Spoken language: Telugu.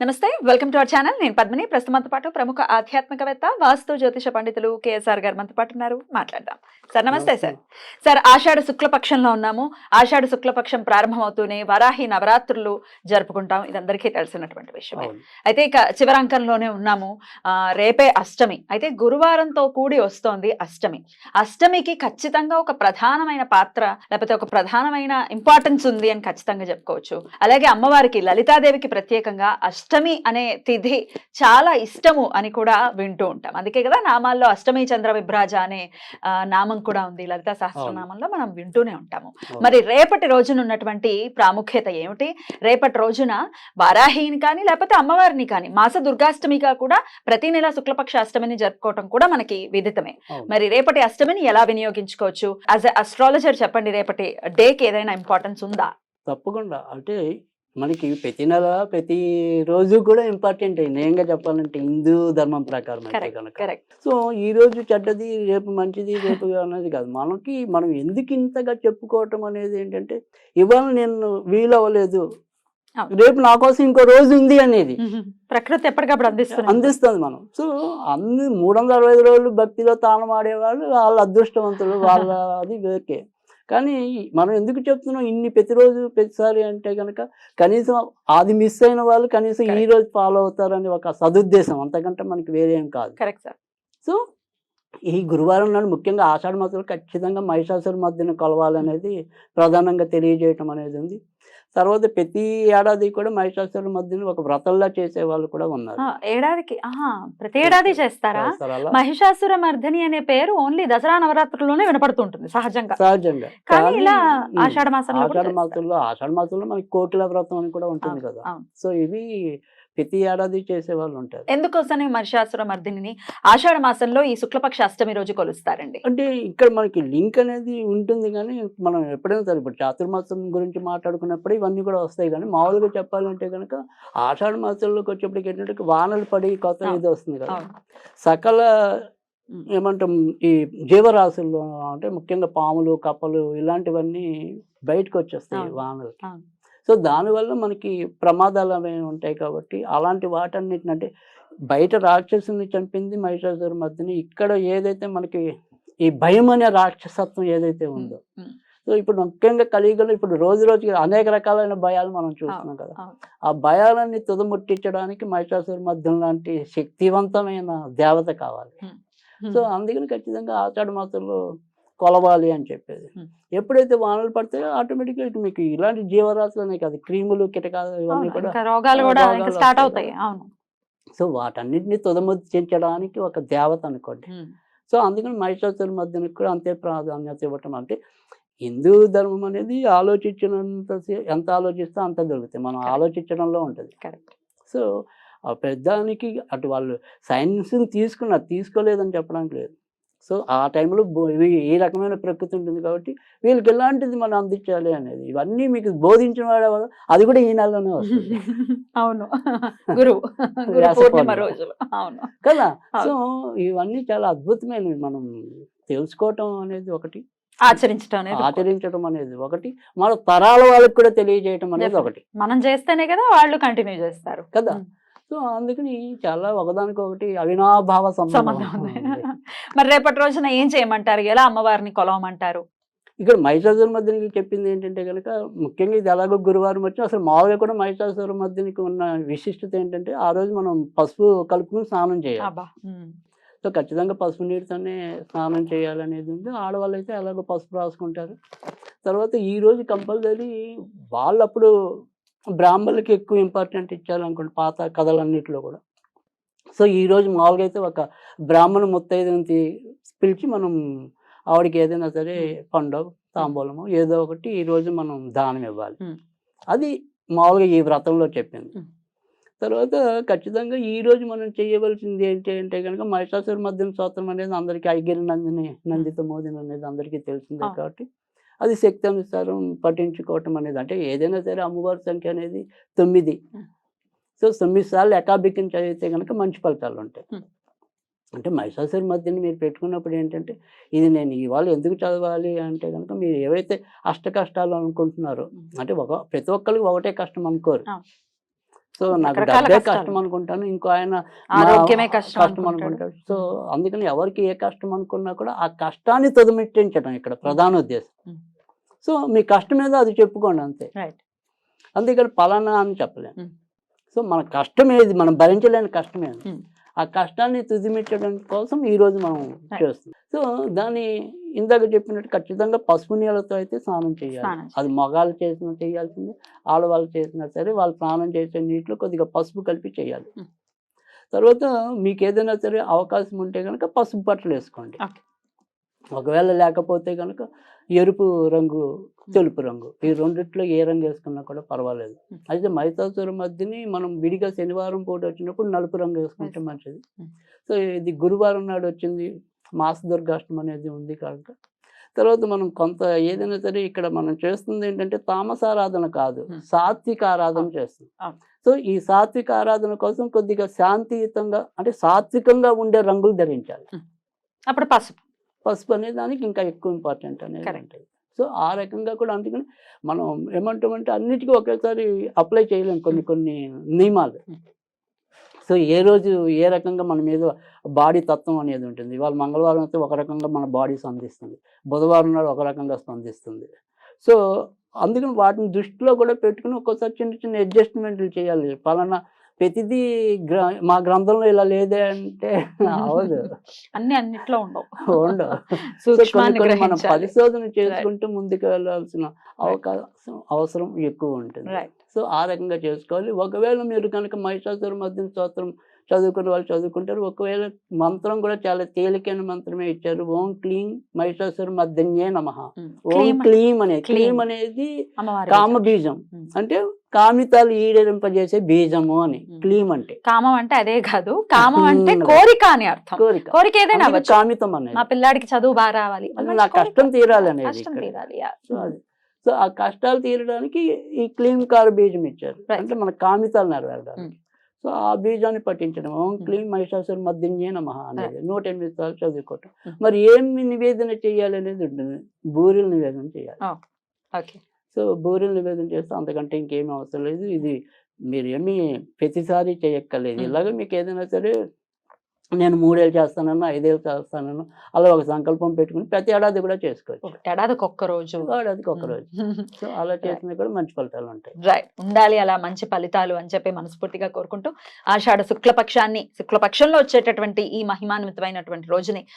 నమస్తే వెల్కమ్ టు అవర్ ఛానల్. నేను పద్మిని. ప్రస్తుతం మనతో పాటు ప్రముఖ ఆధ్యాత్మికవేత్త వాస్తు జ్యోతిష పండితులు కేఎస్ఆర్ గారు మనతో పాటు ఉన్నారు. మాట్లాడదాం. సార్ నమస్తే సార్. సార్ ఆషాఢ శుక్లపక్షంలో ఉన్నాము. ఆషాఢ శుక్లపక్షం ప్రారంభమవుతూనే వరాహి నవరాత్రులు జరుపుకుంటాం. ఇది అందరికీ తెలిసినటువంటి విషయమే. అయితే ఇక చివరంకంలోనే ఉన్నాము. రేపే అష్టమి. అయితే గురువారంతో కూడి వస్తోంది అష్టమి. అష్టమికి ఖచ్చితంగా ఒక ప్రధానమైన పాత్ర లేకపోతే ఒక ప్రధానమైన ఇంపార్టెన్స్ ఉంది అని ఖచ్చితంగా చెప్పుకోవచ్చు. అలాగే అమ్మవారికి లలితాదేవికి ప్రత్యేకంగా అష్టమి అనే తిథి చాలా ఇష్టము అని కూడా వింటూ ఉంటాం. అందుకే కదా నామాల్లో అష్టమి చంద్ర విభ్రాజ అనే నామం కూడా ఉంది. లలితా సహస్రనామంలో మనం వింటూనే ఉంటాము. మరి రేపటి రోజున ఉన్నటువంటి ప్రాముఖ్యత ఏమిటి? రేపటి రోజున వారాహిని కానీ లేకపోతే అమ్మవారిని కానీ మాస దుర్గాష్టమిగా కూడా ప్రతి నెల శుక్లపక్ష అష్టమిని జరుపుకోవటం కూడా మనకి విదితమే. మరి రేపటి అష్టమిని ఎలా వినియోగించుకోవచ్చు? యాజ్ అస్ట్రాలజర్ చెప్పండి రేపటి డేకి ఏదైనా ఇంపార్టెన్స్ ఉందా? తప్పకుండా. అంటే మనకి ప్రతి నెల ప్రతి రోజు కూడా ఇంపార్టెంట్ నేంగా చెప్పాలంటే హిందూ ధర్మం ప్రకారం అయితే కనుక సో ఈ రోజు చెడ్డది రేపు మంచిది రేపు అనేది కాదు. మనకి మనం ఎందుకు ఇంతగా చెప్పుకోవటం అనేది ఏంటంటే ఇవాళ నేను వీలు అవ్వలేదు అవును. రేపు నా కోసం ఇంకో రోజు ఉంది అనేది. ప్రకృతి ఎప్పటికప్పుడు అందిస్తుంది. అందిస్తుంది మనం. సో అన్ని మూడు వందల అరవై ఐదు రోజులు భక్తిలో తాళం ఆడేవాళ్ళు వాళ్ళ అదృష్టవంతులు వాళ్ళ అది వేకే కానీ మనం ఎందుకు చెప్తున్నాం ఇన్ని ప్రతిరోజు ప్రతిసారి అంటే కనుక కనీసం అది మిస్ అయిన వాళ్ళు కనీసం ఈ. రోజు ఫాలో అవుతారని ఒక సదుద్దేశం. అంతకంటే మనకి వేరే కాదు. కరెక్ట్ సార్ సో ఈ గురువారం నాడు ముఖ్యంగా ఆషాఢ మాసంలో ఖచ్చితంగా మహిషాసుర మధ్యన కొలవాలనేది ప్రధానంగా తెలియజేయటం అనేది ఉంది. తర్వాత ప్రతి ఏడాది కూడా మహిషాసుర మధ్యన ఒక వ్రతంలా చేసే వాళ్ళు కూడా ఉన్నారు. ఏడాదికి ప్రతి ఏడాది చేస్తారా? మహిషాసుర మర్ధని అనే పేరు ఓన్లీ దసరా నవరాత్రుల్లోనే వినపడుతుంటుంది సహజంగా. సహజంగా. కానీ ఇలా ఆషాఢ మాసంలో ఆషాఢ. మాసంలో ఆషాఢ మాసంలో మనకి కోకిల వ్రతం అని కూడా ఉంటుంది కదా. సో ఇవి ప్రతి ఏడాది చేసే వాళ్ళు ఉంటారు ఎందుకోసమే మహిషాసుర మర్దిని ఆషాఢ మాసంలో ఈ శుక్లపక్ష అష్టమి రోజు కొలుస్తారండి అంటే ఇక్కడ మనకి లింక్ అనేది ఉంటుంది కానీ మనం ఎప్పుడైనా సరే ఇప్పుడు చాతుర్మాసం గురించి మాట్లాడుకున్నప్పుడు ఇవన్నీ కూడా వస్తాయి కానీ మామూలుగా చెప్పాలంటే కనుక ఆషాఢ మాసంలోకి వచ్చేప్పటికి ఏంటంటే వానలు పడి కొత్త. ఇది వస్తుంది కదా. సకల. ఏమంటాం ఈ జీవరాశుల్లో అంటే ముఖ్యంగా పాములు కప్పలు ఇలాంటివన్నీ బయటకు వచ్చేస్తాయి అవును. సో దానివల్ల మనకి ప్రమాదాలు అనేవి ఉంటాయి కాబట్టి అలాంటి వాటన్నిటిని అంటే బయట రాక్షసుని చంపింది మహిషాసుర మధ్యని ఇక్కడ ఏదైతే మనకి ఈ భయం అనే రాక్షసత్వం ఏదైతే ఉందో. సో ఇప్పుడు ముఖ్యంగా కలియుగంలో ఇప్పుడు రోజు రోజుకి అనేక రకాలైన భయాలు మనం చూస్తున్నాం కదా. ఆ భయాలన్నీ తుదముట్టించడానికి మహిషాసుర మధ్యం లాంటి శక్తివంతమైన దేవత కావాలి సో అందుకని ఖచ్చితంగా ఆషాఢ మాసంలో కొలవాలి అని చెప్పేది. ఎప్పుడైతే వానలు పడతాయో ఆటోమేటిక్గా ఇటు మీకు ఇలాంటి జీవరాశులనే కాదు క్రిములు కిటకాలు ఇవన్నీ కూడా రోగాలు కూడా స్టార్ట్ అవుతాయి. అవును. సో వాటన్నిటిని తుదముచ్చించడానికి ఒక దేవత అనుకోండి. సో అందుకని మహిషాసుల మధ్యనికి కూడా అంతే ప్రాధాన్యత ఇవ్వటం అంటే హిందూ ధర్మం అనేది ఆలోచించినంత ఎంత ఆలోచిస్తే అంత దొరుకుతాయి. మనం. ఆలోచించడంలో ఉంటుంది. కరెక్ట్. సో ఆ పెద్దానికి అటు వాళ్ళు సైన్స్ని తీసుకున్నారు తీసుకోలేదని చెప్పడానికి లేదు. సో ఆ టైంలో ఈ రకమైన ప్రకృతి ఉంటుంది కాబట్టి వీళ్ళకి ఎలాంటిది మనం అందించాలి అనేది ఇవన్నీ మీకు బోధించిన వాడు? అది కూడా ఈ నెలలోనే వస్తుంది. అవును. అవును. కదా. సో ఇవన్నీ చాలా అద్భుతమైనవి. మనం తెలుసుకోవటం అనేది ఒకటి. ఆచరించడం అనేది ఆచరించడం అనేది ఒకటి. మన తరాల వాళ్ళకి కూడా తెలియజేయటం అనేది. ఒకటి. మనం చేస్తేనే కదా వాళ్ళు కంటిన్యూ చేస్తారు. కదా. సో అందుకని చాలా ఒకదానికి ఒకటి అవినాభావ సంబంధం. మరి రేపటి రోజున ఏం చేయమంటారు? ఎలా అమ్మవారిని కొలవమంటారు? ఇక్కడ మహిషాసుర మధ్యనికి చెప్పింది ఏంటంటే కనుక ముఖ్యంగా ఇది ఎలాగో గురువారం వచ్చి అసలు మామూలుగా కూడా మహిషాసుర మధ్యనికి ఉన్న విశిష్టత ఏంటంటే ఆ రోజు మనం పసుపు కలుపుకుని స్నానం చేయాలి. సో ఖచ్చితంగా పసుపు నీటితోనే స్నానం చేయాలనేది ఉంది. ఆడవాళ్ళు అయితే ఎలాగో పసుపు రాసుకుంటారు. తర్వాత ఈ రోజు కంపల్సరీ వాళ్ళప్పుడు బ్రాహ్మణులకి ఎక్కువ ఇంపార్టెంట్ ఇచ్చారనుకోండి పాత కథలన్నిటిలో కూడా సో ఈ రోజు మామూలుగా అయితే ఒక బ్రాహ్మణ ముత్తైదుని పిలిచి మనం ఆవిడకి ఏదైనా సరే పండు తాంబూలము ఏదో ఒకటి ఈ రోజు మనం దానం ఇవ్వాలి. అది మామూలుగా ఈ వ్రతంలో చెప్పింది. తర్వాత ఖచ్చితంగా ఈ రోజు మనం చేయవలసింది ఏంటి అంటే కనుక మహిషాసుర మధ్యన స్తోత్రం అనేది అందరికీ ఐగిరి నందిని నందిత మోదిని అనేది అందరికీ తెలిసిందే. కాబట్టి అది శక్తి అనుసారం పఠించుకోవటం అనేది అంటే ఏదైనా సరే అమ్మవారి సంఖ్య అనేది తొమ్మిది. సో తొమ్మిది సార్లు ఎకాబిక్ని చదివితే కనుక మంచి ఫలితాలు ఉంటాయి. అంటే మహిషాసుర మధ్యని మీరు పెట్టుకున్నప్పుడు ఏంటంటే ఇది నేను ఇవాళ ఎందుకు చదవాలి అంటే కనుక మీరు ఏవైతే అష్ట కష్టాలు అనుకుంటున్నారో. అంటే ఒక ప్రతి ఒక్కరికి ఒకటే కష్టం అనుకోరు. సో నాకు డబ్బే. కష్టం అనుకుంటాను ఇంకో ఆయన ఆరోగ్యమే కష్టం అనుకుంటాడు. సో అందుకని ఎవరికి ఏ కష్టం అనుకున్నా కూడా ఆ కష్టాన్ని తొదమిట్టించడం ఇక్కడ ప్రధాన ఉద్దేశం Mm. సో మీ కష్టం మీద అది చెప్పుకోండి అంతే. అందుకని పలానా అని చెప్పలేము Mm. సో మన కష్టం ఏది మనం భరించలేని కష్టం ఏది Mm. ఆ కష్టాన్ని తుదిమిచ్చడం కోసం ఈ రోజు మనం. చేస్తున్నాం సో దాన్ని ఇందాక చెప్పినట్టు ఖచ్చితంగా పసుపు నీళ్ళతో అయితే స్నానం చేయాలి అది మగాళ్ళు చేసిన చేయాల్సింది ఆడవాళ్ళు చేసినా సరే వాళ్ళు స్నానం చేసే నీటిలో కొద్దిగా పసుపు కలిపి చేయాలి Mm. తర్వాత మీకు ఏదైనా సరే అవకాశం ఉంటే కనుక పసుపు బట్టలు వేసుకోండి. ఒకవేళ లేకపోతే కనుక ఎరుపు రంగు తెలుపు రంగు ఈ రెండిట్లో ఏ రంగు వేసుకున్నా కూడా పర్వాలేదు. అయితే మైతాసుర మధ్యని మనం విడిగా శనివారం పూట వచ్చినప్పుడు నలుపు రంగు వేసుకుంటే. మంచిది. సో ఇది గురువారం నాడు వచ్చింది మాస దుర్గాష్టం అనేది ఉంది కనుక తర్వాత మనం కొంత ఏదైనా సరే ఇక్కడ మనం చేస్తుంది ఏంటంటే తామసారాధన కాదు. సాత్విక ఆరాధన చేస్తుంది. సో ఈ సాత్విక ఆరాధన కోసం కొద్దిగా శాంతియుతంగా అంటే సాత్వికంగా ఉండే రంగులు ధరించాలి అప్పుడు పసుపు పసుపు అనే దానికి ఇంకా ఎక్కువ ఇంపార్టెంట్ అనేది. ఉంటుంది. సో ఆ రకంగా కూడా అందుకని మనం ఏమంటామంటే అన్నిటికీ ఒకేసారి అప్లై చేయలేం కొన్ని కొన్ని నియమాలు. సో ఏ రోజు ఏ రకంగా మన మీద బాడీ తత్వం అనేది ఉంటుంది. ఇవాళ మంగళవారం అయితే ఒక రకంగా మన బాడీ స్పందిస్తుంది. బుధవారం నాడు ఒక రకంగా స్పందిస్తుంది. సో అందుకని వాటిని దృష్టిలో కూడా పెట్టుకుని ఒక్కోసారి చిన్న చిన్న అడ్జస్ట్మెంట్లు చేయాలి. పలానా ప్రతిదీ గ్ర మా గ్రంథంలో ఇలా లేదే అంటే అవదు అన్ని అన్నిట్లో ఉండవు. ఉండవు. మనం పరిశోధన చేసుకుంటూ ముందుకు వెళ్ళాల్సిన అవకాశం అవసరం ఎక్కువ ఉంటుంది. సో ఆ రకంగా చేసుకోవాలి. ఒకవేళ మీరు కనుక మహిషాసుర మధ్యం స్తోత్రం చదువుకునే వాళ్ళు చదువుకుంటారు ఒకవేళ మంత్రం కూడా చాలా తేలికైన మంత్రమే ఇచ్చారు ఓం క్లీం మహిషాసుర మధ్యన్యే నమ ఓం క్లీం అనేది క్లీం. అనేది కామ బీజం. అంటే కామితాలు ఈడేరింపజేసే బీజము అని. క్లీం అంటే కామం అంటే అదే కాదు కామం అంటే. కోరిక అని అర్థం కోరిక కోరిక ఏదైనా కామితం అనేది మా పిల్లాడికి చదువు బాగా రావాలి నా. కష్టం తీరాలి అనేది. తీరాలి. సో ఆ కష్టాలు తీరడానికి ఈ క్లీం కారు బీజం ఇచ్చారు. అంటే మన కామితాలు నెరవేరడానికి. సో ఆ బీజాన్ని పట్టించడం ఓం. క్లీం మహిషాసుర మధ్యన్యే నమ అనేది నూట ఎనిమిది సార్లు చదువుకోవటం. మరి ఏమి నివేదన చేయాలి అనేది ఉంటుంది. బూరెలు నివేదన చేయాలి. ఓకే. సో బూరెలు నివేదన చేస్తే అంతకంటే ఇంకేమీ అవసరం లేదు. ఇది మీరు ఏమి ప్రతిసారి చేయక్కర్లేదు. ఇలాగ మీకు ఏదైనా సరే నేను మూడేళ్ళు చేస్తానన్నా ఐదేళ్ళు చేస్తానన్నా అలా ఒక సంకల్పం పెట్టుకుని ప్రతి ఏడాది కూడా చేసుకోవచ్చు. ఏడాదికి ఒక్క రోజు. ఏడాదికి ఒక రోజు. సో అలా చేసినా కూడా మంచి ఫలితాలు ఉంటాయి. రైట్. ఉండాలి అలా మంచి ఫలితాలు అని చెప్పి మనస్ఫూర్తిగా కోరుకుంటూ ఆషాఢ శుక్లపక్షాన్ని శుక్లపక్షంలో వచ్చేటటువంటి ఈ మహిమాన్వితమైనటువంటి రోజుని